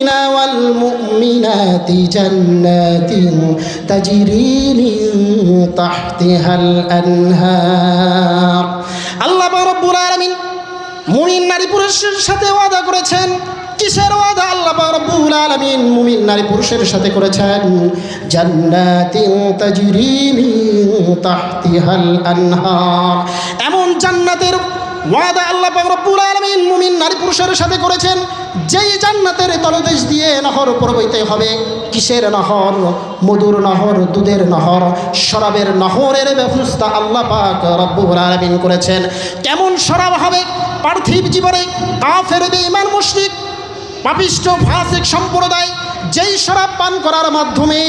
والمؤمنات جنات تجري من تحتها الأنهار আল্লাহ রব্বুল আলামিন মুমিন নারী পুরুষের সাথে ওয়াদা করেছেন কিসের ওয়াদা আল্লাহ রব্বুল আলামিন মুমিন নারী পুরুষের সাথে করেছেন জান্নাতিন তাজরি মিন তাহতিহাল আনহার এমন জান্নাতের ওয়াদা আল্লাহ রব্বুল আলামিন মুমিন নারী পুরুষের সাথে করেছেন, যেই জান্নাতের তলদেশ দিয়ে নহর প্রবাহিত হবে, কিসের নহর? মধুর নহর, দুধের নহর, শরাবের নহরের ব্যবস্থা আল্লাহ পাক রব্বুল আলামিন করেছেন। কেমন শরাব হবে? পার্থিব জীবনে কাফের, বেঈমান, মুশরিক পাপিষ্ট ফাসিক সম্প্রদায়, যেই শরাব পান করার মাধ্যমে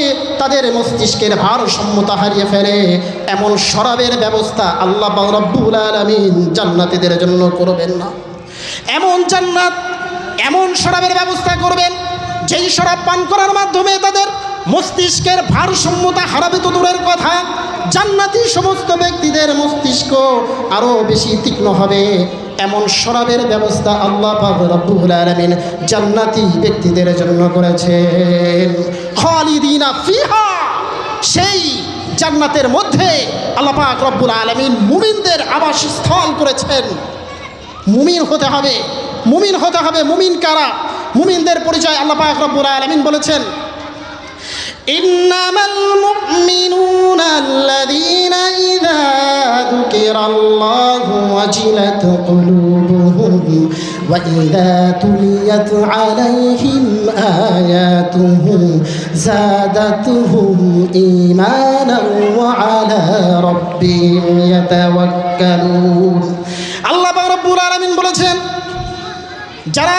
তাদের মস্তিষ্কের ভারসাম্যতা হারিয়ে ফেলে, এমন শরাবের ব্যবস্থা আল্লাহ রব্বুল আলামিন জান্নাতীদের জন্য করবেন না। এমন জান্নাত, এমন শরাবের ব্যবস্থা করবেন, যেই শরাব পান করার মাধ্যমে তাদের মস্তিষ্কের ভারসাম্যতা হারাবে তো দূরের কথা, জান্নাতি সমস্ত ব্যক্তিদের মস্তিষ্ক আরও বেশি তীক্ষ্ণ হবে। এমন শরাবের ব্যবস্থা আল্লাহ পাক রব্বুল আলামিন জান্নাতি ব্যক্তিদের জন্য করেছেন খালিদিনা ফিহা সেই জান্নাতের মধ্যে আল্লাহ পাক রব্বুল আলামিন মুমিনদের আবাসস্থল করেছেন মুমিন হতে হবে মুমিন হতে হবে মুমিন কারা মুমিনদের পরিচয় আল্লাহ পাক রব্বুল আলামিন বলেছেন إنما المؤمنون الذين إذا ذكر الله وجلت قلوبهم وإذا تليت عليهم آياته زادتهم إيمانا وعلى ربهم يتوكلون আল্লাহ পাক রব্বুল আলামিন বলেছেন যারা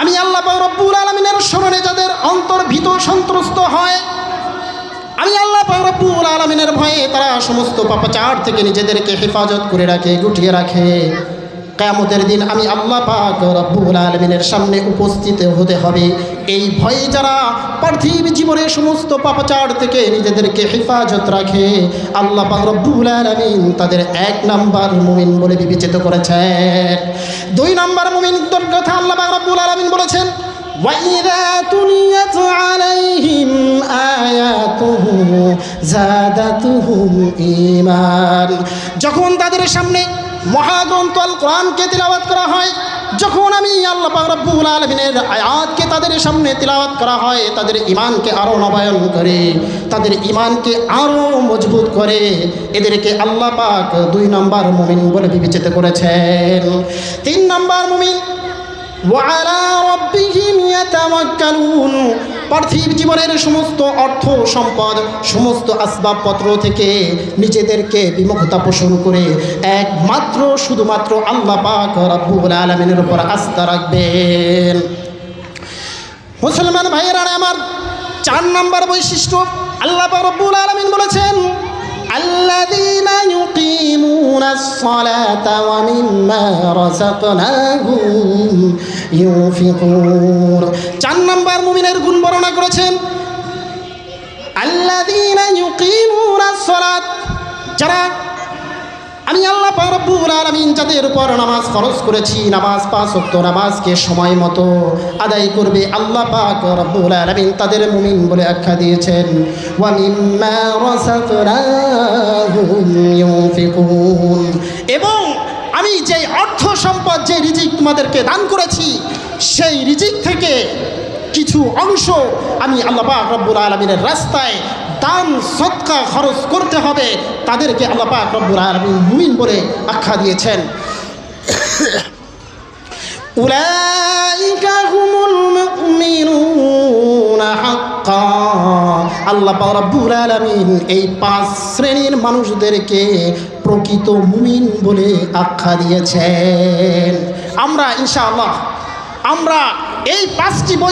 আমি আল্লাহ পাক রব্বুল আলমিনের স্মরণে যাদের অন্তর ভীত সন্ত্রস্ত হয় আমি আল্লাহ রব্বুল আলমিনের ভয়ে তারা সমস্ত পাপাচার থেকে নিজেদেরকে হেফাজত করে রাখে, গুটিয়ে রাখে। কেমতের দিন আমি আল্লাহ পাক রব্বুল আলমিনের সামনে উপস্থিত হতে হবে। এই ভয়ে যারা পার্থিব জীবনে সমস্ত পাপাচার থেকে নিজেদেরকে হেফাজত রাখে, আল্লাহ পাক রব্বুল আলমিন তাদের এক নাম্বার মুমিন বলে বিবেচিত করেছেন। দুই নাম্বার মুমিন তোর কথা আল্লাহ পাক রব্বুল আলমিন বলেছেন ওয়াইরা যখন তাদের সামনে মহাগ্রন্থ আল কোরআনকে তিলাবাত করা হয়, যখন আমি আল্লাহ রব্বুল আলমিনের আয়াতকে তাদের সামনে তিলাবাত করা হয়, তাদের ইমানকে আরও নবায়ন করে, তাদের ইমানকে আরও মজবুত করে, এদেরকে আল্লাহ পাক দুই নম্বর মুমিন বলে বিবেচিত করেছেন। তিন নম্বর মুমিন ওয়ালা রব্বিহিম পার্থিব জীবনের সমস্ত অর্থ সম্পদ, সমস্ত আসবাবপত্র থেকে নিজেদেরকে বিমুখতা পোষণ করে একমাত্র, শুধুমাত্র আল্লাহ পাক রব্বুল আলমিনের উপর আস্থা রাখবেন। মুসলমান ভাইয়েরা, আমার চার নম্বর বৈশিষ্ট্য আল্লাহ রব্বুল আলমিন বলেছেন আল্লাহ الصلاة ومما رزقناهم ينفقون চার নম্বর মুমিনের গুণ বর্ণনা করেছেন আল্লাযীনা ইউকিমুনা সালাত যারা আমি আল্লাহ পাক রব্বুল আলামিন যাদের উপর নামাজ খরচ করেছি, নামাজ পাঁচ ওয়াক্ত নামাজকে সময় মতো আদায় করবে, আল্লাহ পাক রব্বুল আলামিন তাদের মুমিন বলে আখ্যা দিয়েছেন। এবং আমি যে অর্থ সম্পদ, যে রিজিক তোমাদেরকে দান করেছি, সেই রিজিক থেকে কিছু অংশ আমি আল্লাহ রব্বুল আলমিনের রাস্তায় দান সৎকা খরচ করতে হবে, তাদেরকে আল্লাহ পাক রব্বুল আলমিন মুমিন বলে আখ্যা দিয়েছেন। উলাইকা হাক্কা। আল্লাহ এই পাঁচ শ্রেণির মানুষদেরকে প্রকৃত মুমিন বলে আখ্যা দিয়েছেন। আমরা ইনশাআল্লাহ, আমরা এই পাঁচটি বৈশিষ্ট্য